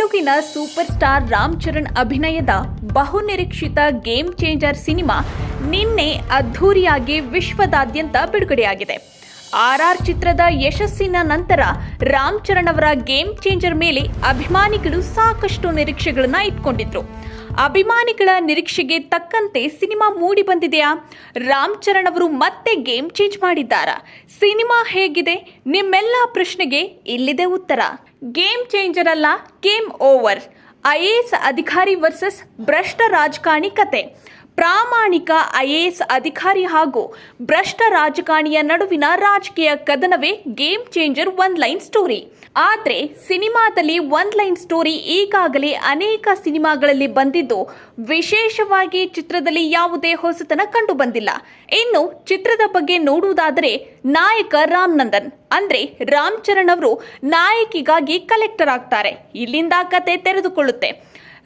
ತೆಲುಗಿನ super star Ram Charan ಅಭಿನಯದ ಬಹುನಿರೀಕ್ಷಿತ ಗೇಮ್ ಚೇಂಜರ್ ಸಿನಿಮಾ ನಿನ್ನೆ ಅದ್ಧೂರಿಯಾಗಿ ವಿಶ್ವದಾದ್ಯಂತ ಬಿಡುಗಡೆಯಾಗಿದೆ. ಆರ್ ಆರ್ ಚಿತ್ರದ ಯಶಸ್ಸಿನ ನಂತರ ರಾಮ್ ಚರಣ್ ಅವರ ಗೇಮ್ ಚೇಂಜರ್ ಮೇಲೆ ಅಭಿಮಾನಿಗಳು ಸಾಕಷ್ಟು ನಿರೀಕ್ಷೆಗಳನ್ನ ಇಟ್ಕೊಂಡಿದ್ರು. ಅಭಿಮಾನಿಗಳ ನಿರೀಕ್ಷೆಗೆ ತಕ್ಕಂತೆ ಸಿನಿಮಾ ಮೂಡಿ ಬಂದಿದೆಯಾ? ರಾಮ್ ಚರಣ್ ಅವರು ಮತ್ತೆ ಗೇಮ್ ಚೇಂಜ್ ಮಾಡಿದ್ದಾರಾ? ಸಿನಿಮಾ ಹೇಗಿದೆ? ನಿಮ್ಮೆಲ್ಲ ಪ್ರಶ್ನೆಗೆ ಇಲ್ಲಿದೆ ಉತ್ತರ. ಗೇಮ್ ಚೇಂಜರ್ ಅಲ್ಲ, ಗೇಮ್ ಓವರ್. ಐಎಎಸ್ ಅಧಿಕಾರಿ ವರ್ಸಸ್ ಭ್ರಷ್ಟ ರಾಜಕಾರಣಿ ಕತೆ. ಪ್ರಾಮಾಣಿಕ ಐಎಎಸ್ ಅಧಿಕಾರಿ ಹಾಗೂ ಭ್ರಷ್ಟ ರಾಜಕಾರಣಿಯ ನಡುವಿನ ರಾಜಕೀಯ ಕದನವೇ game changer one line story. ಆದರೆ ಸಿನಿಮಾದಲ್ಲಿ ಒನ್ ಲೈನ್ ಸ್ಟೋರಿ ಈಗಾಗಲೇ ಅನೇಕ ಸಿನಿಮಾಗಳಲ್ಲಿ ಬಂದಿದ್ದು ವಿಶೇಷವಾಗಿ ಚಿತ್ರದಲ್ಲಿ ಯಾವುದೇ ಹೊಸತನ ಕಂಡು ಬಂದಿಲ್ಲ ಇನ್ನು ಚಿತ್ರದ ಬಗ್ಗೆ ನೋಡುವುದಾದರೆ ನಾಯಕ ರಾಮ್ ನಂದನ್, ಅಂದ್ರೆ ರಾಮ್ ಚರಣ್ ಅವರು ನಾಯಕಿಗಾಗಿ ಕಲೆಕ್ಟರ್ ಆಗ್ತಾರೆ. ಇಲ್ಲಿಂದ ಕತೆ ತೆರೆದುಕೊಳ್ಳುತ್ತೆ.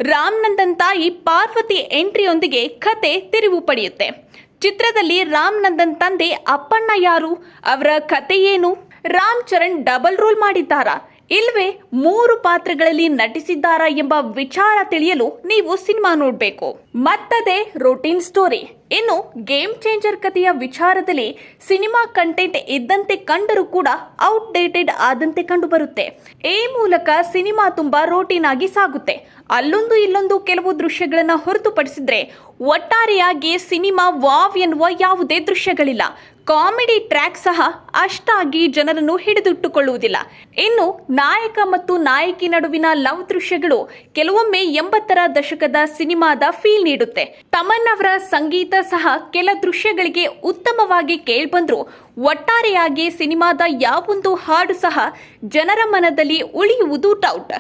ರಾಮ್ ನಂದನ್ ತಾಯಿ ಪಾರ್ವತಿ ಎಂಟ್ರಿಯೊಂದಿಗೆ ಕತೆ ತಿರುವು ಪಡೆಯುತ್ತೆ. ಚಿತ್ರದಲ್ಲಿ ರಾಮ್ ನಂದನ್ ತಂದೆ ಅಪ್ಪಣ್ಣ ಯಾರು? ಅವರ ಕತೆ ಏನು? ರಾಮ್ ಚರಣ್ ಡಬಲ್ ರೋಲ್ ಮಾಡಿದ್ದಾರಾ? ಇಲ್ವೇ ಮೂರು ಪಾತ್ರಗಳಲ್ಲಿ ನಟಿಸಿದ್ದಾರಾ ಎಂಬ ವಿಚಾರ ತಿಳಿಯಲು ನೀವು ಸಿನಿಮಾ ನೋಡಬೇಕು. ಮತ್ತದೇ ರೋಟೀನ್ ಸ್ಟೋರಿ ಇನ್ನು ಗೇಮ್ ಚೇಂಜರ್ ಕಥೆಯ ವಿಚಾರದಲ್ಲಿ ಸಿನಿಮಾ ಕಂಟೆಂಟ್ ಇದ್ದಂತೆ ಕಂಡರೂ ಕೂಡ ಔಟ್ಡೇಟೆಡ್ ಆದಂತೆ ಕಂಡುಬರುತ್ತೆ. ಈ ಮೂಲಕ ಸಿನಿಮಾ ತುಂಬಾ ರೋಟೀನ್ ಆಗಿ ಸಾಗುತ್ತೆ. ಅಲ್ಲೊಂದು ಇಲ್ಲೊಂದು ಕೆಲವು ದೃಶ್ಯಗಳನ್ನು ಹೊರತುಪಡಿಸಿದ್ರೆ ಒಟ್ಟಾರೆಯಾಗಿ ಸಿನಿಮಾ ವಾವ್ ಎನ್ನುವ ಯಾವುದೇ ದೃಶ್ಯಗಳಿಲ್ಲ. ಕಾಮಿಡಿ ಟ್ರ್ಯಾಕ್ ಸಹ ಅಷ್ಟಾಗಿ ಜನರನ್ನು ಹಿಡಿದಿಟ್ಟುಕೊಳ್ಳುವುದಿಲ್ಲ. ಇನ್ನು ನಾಯಕ ಮತ್ತು ನಾಯಕಿ ನಡುವಿನ ಲವ್ ದೃಶ್ಯಗಳು ಕೆಲವೊಮ್ಮೆ ಎಂಬತ್ತರ ದಶಕದ ಸಿನಿಮಾದ ಫೀಲ್ ನೀಡುತ್ತೆ. ತಮನ್ ಅವರ ಸಂಗೀತ ಸಹ ಕೆಲ ದೃಶ್ಯಗಳಿಗೆ ಉತ್ತಮವಾಗಿ ಕೇಳ್ಬಂದ್ರು. ಒಟ್ಟಾರೆಯಾಗಿ ಸಿನಿಮಾದ ಯಾವೊಂದು ಹಾಡು ಸಹ ಜನರ ಮನದಲ್ಲಿ ಉಳಿಯುವುದು ಡೌಟ್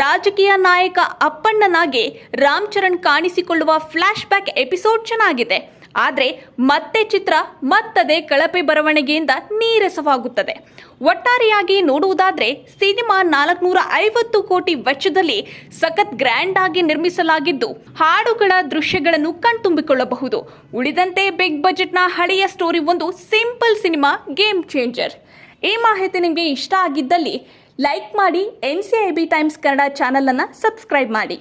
ರಾಜಕೀಯ ನಾಯಕ ಅಪ್ಪಣ್ಣನಾಗಿ ರಾಮ್ ಚರಣ್ ಕಾಣಿಸಿಕೊಳ್ಳುವ ಫ್ಲಾಶ್ ಬ್ಯಾಕ್ ಎಪಿಸೋಡ್ ಚೆನ್ನಾಗಿದೆ. ಆದರೆ ಮತ್ತೆ ಚಿತ್ರ ಮತ್ತದೇ ಕಳಪೆ ಬರವಣಿಗೆಯಿಂದ ನೀರಸವಾಗುತ್ತದೆ. ಒಟ್ಟಾರೆಯಾಗಿ ನೋಡುವುದಾದರೆ ಸಿನಿಮಾ ನಾಲ್ಕುನೂರ ಐವತ್ತು ಕೋಟಿ ವೆಚ್ಚದಲ್ಲಿ ಸಖತ್ ಗ್ರ್ಯಾಂಡ್ ಆಗಿ ನಿರ್ಮಿಸಲಾಗಿದ್ದು ಹಾಡುಗಳ ದೃಶ್ಯಗಳನ್ನು ಕಣ್ತುಂಬಿಕೊಳ್ಳಬಹುದು. ಉಳಿದಂತೆ ಬಿಗ್ ಬಜೆಟ್ನ ಹಳೆಯ ಸ್ಟೋರಿ ಒಂದು ಸಿಂಪಲ್ ಸಿನಿಮಾ ಗೇಮ್ ಚೇಂಜರ್. ಈ ಮಾಹಿತಿ ನಿಮಗೆ ಇಷ್ಟ ಆಗಿದ್ದಲ್ಲಿ ಲೈಕ್ ಮಾಡಿ N C I B times Kannada ಚಾನಲನ್ನು ಸಬ್ಸ್ಕ್ರೈಬ್ ಮಾಡಿ.